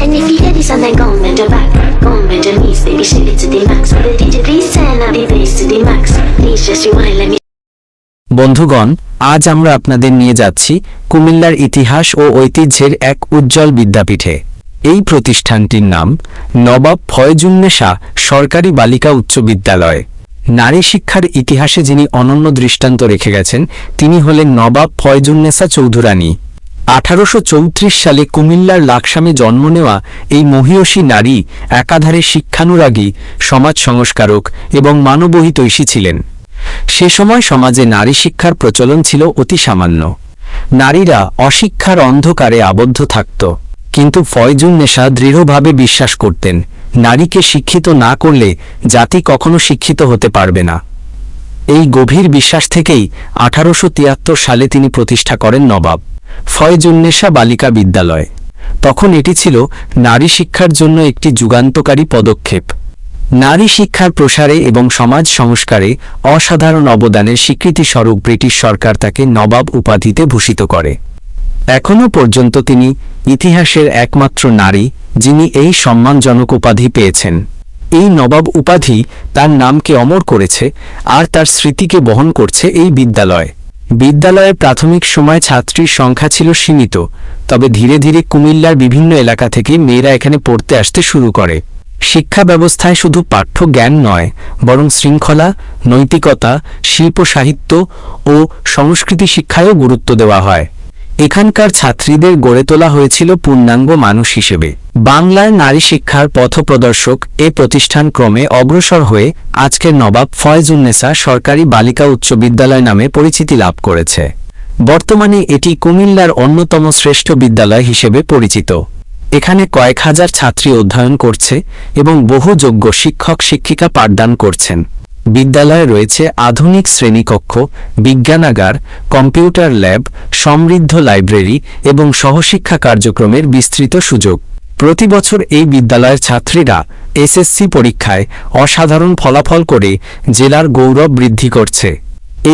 And if you hear this song, then go and bend your back. Go and bend your knees, baby, shake it to the max. Will the DJ please turn up the bass to the max? Please just rewind, let me বন্ধুগণ আজ আমরা আপনাদের নিয়ে যাচ্ছি কুমিল্লার ইতিহাস ও ঐতিহ্যের এক উজ্জ্বল বিদ্যাপীঠে এই প্রতিষ্ঠানটির নাম নবাব ফয়জুন্নেসা সরকারি বালিকা উচ্চ বিদ্যালয় নারী শিক্ষার ইতিহাসে যিনি অনন্য দৃষ্টান্ত রেখে গেছেন তিনি হলেন নবাব ফয়জুন্নেসা চৌধুরানী আঠারোশো চৌত্রিশ সালে কুমিল্লার লাকসামে জন্ম নেওয়া এই মহিয়সী নারী একাধারে শিক্ষানুরাগী, সমাজ সংস্কারক এবং মানবহিতৈষী ছিলেন। সে সময় সমাজে নারী শিক্ষার প্রচলন ছিল অতি সামান্য। নারীরা অশিক্ষার অন্ধকারে আবদ্ধ থাকত, কিন্তু ফয়জুন নেশা দৃঢ়ভাবে বিশ্বাস করতেন, নারীকে শিক্ষিত না করলে জাতি কখনো শিক্ষিত হতে পারবে না। এই গভীর বিশ্বাস থেকেই আঠারোশো তিয়াত্তর সালে তিনি প্রতিষ্ঠা করেন নবাব। ফয়জুন্নেসা বালিকা বিদ্যালয়। তখন এটি ছিল নারী শিক্ষার জন্য একটি যুগান্তকারী পদক্ষেপ। নারী শিক্ষার প্রসারে এবং সমাজ সংস্কারে অসাধারণ অবদানের স্বীকৃতিস্বরূপ ব্রিটিশ সরকার তাকে নবাব উপাধিতে ভূষিত করে। এখনও পর্যন্ত তিনি ইতিহাসের একমাত্র নারী যিনি এই সম্মানজনক উপাধি পেয়েছেন। এই নবাব উপাধি তার নামকে অমর করেছে আর তার স্মৃতিকে বহন করছে এই বিদ্যালয়। বিদ্যালয়ে প্রাথমিক সময় ছাত্রীর সংখ্যা ছিল সীমিত, তবে ধীরে ধীরে কুমিল্লার বিভিন্ন এলাকা থেকে মেয়েরা এখানে পড়তে আসতে শুরু করে। শিক্ষা ব্যবস্থায় শুধু পাঠ্য জ্ঞান নয়, বরং শৃঙ্খলা, নৈতিকতা, শিল্প সাহিত্য ও সংস্কৃতি শিক্ষায়ও গুরুত্ব দেওয়া হয়। এখানকার ছাত্রীদের গড়ে তোলা হয়েছিল পূর্ণাঙ্গ মানুষ হিসেবে। বাংলার নারী শিক্ষার পথপ্রদর্শক এ প্রতিষ্ঠান ক্রমে অগ্রসর হয়ে আজকের নবাব ফয়জুন্নেসা সরকারি বালিকা উচ্চ বিদ্যালয় নামে পরিচিতি লাভ করেছে। বর্তমানে এটি কুমিল্লার অন্যতম শ্রেষ্ঠ বিদ্যালয় হিসেবে পরিচিত। এখানে কয়েক হাজার ছাত্রী অধ্যয়ন করছে এবং বহু যোগ্য শিক্ষক শিক্ষিকা পাঠদান করছেন। বিদ্যালয়ে রয়েছে আধুনিক শ্রেণীকক্ষ, বিজ্ঞানাগার, কম্পিউটার ল্যাব, সমৃদ্ধ লাইব্রেরি এবং সহশিক্ষা কার্যক্রমের বিস্তৃত সুযোগ। প্রতি বছর এই বিদ্যালয়ের ছাত্রীরা এসএসসি পরীক্ষায় অসাধারণ ফলাফল করে জেলার গৌরব বৃদ্ধি করছে।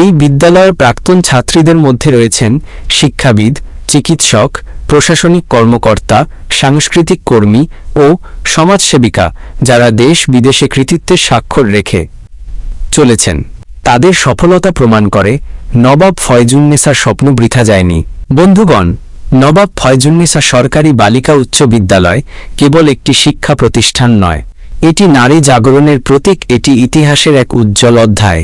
এই বিদ্যালয়ের প্রাক্তন ছাত্রীদের মধ্যে রয়েছেন শিক্ষাবিদ, চিকিৎসক, প্রশাসনিক কর্মকর্তা, সাংস্কৃতিক কর্মী ও সমাজসেবিকা যারা দেশ বিদেশে কৃতিত্বের স্বাক্ষর রেখে চলেছেন। তাদের সফলতা প্রমাণ করে, নবাব ফয়জুন্নেসার স্বপ্ন বৃথা যায়নি। বন্ধুগণ, নবাব ফয়জুন্নেসা সরকারি বালিকা উচ্চ বিদ্যালয় কেবল একটি শিক্ষা প্রতিষ্ঠান নয়, এটি নারী জাগরণের প্রতীক, এটি ইতিহাসের এক উজ্জ্বল অধ্যায়।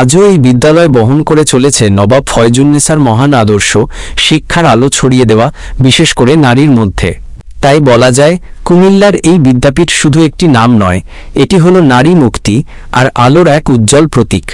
আজও এই বিদ্যালয় বহন করে চলেছে নবাব ফয়জুন্নেসার মহান আদর্শ, শিক্ষার আলো ছড়িয়ে দেওয়া, বিশেষ করে নারীর মধ্যে। তাই বলা যায় কুমিল্লার এই বিদ্যাপীঠ শুধু একটি নাম নয়, এটি হল নারী মুক্তি আর আলোর এক উজ্জ্বল প্রতীক।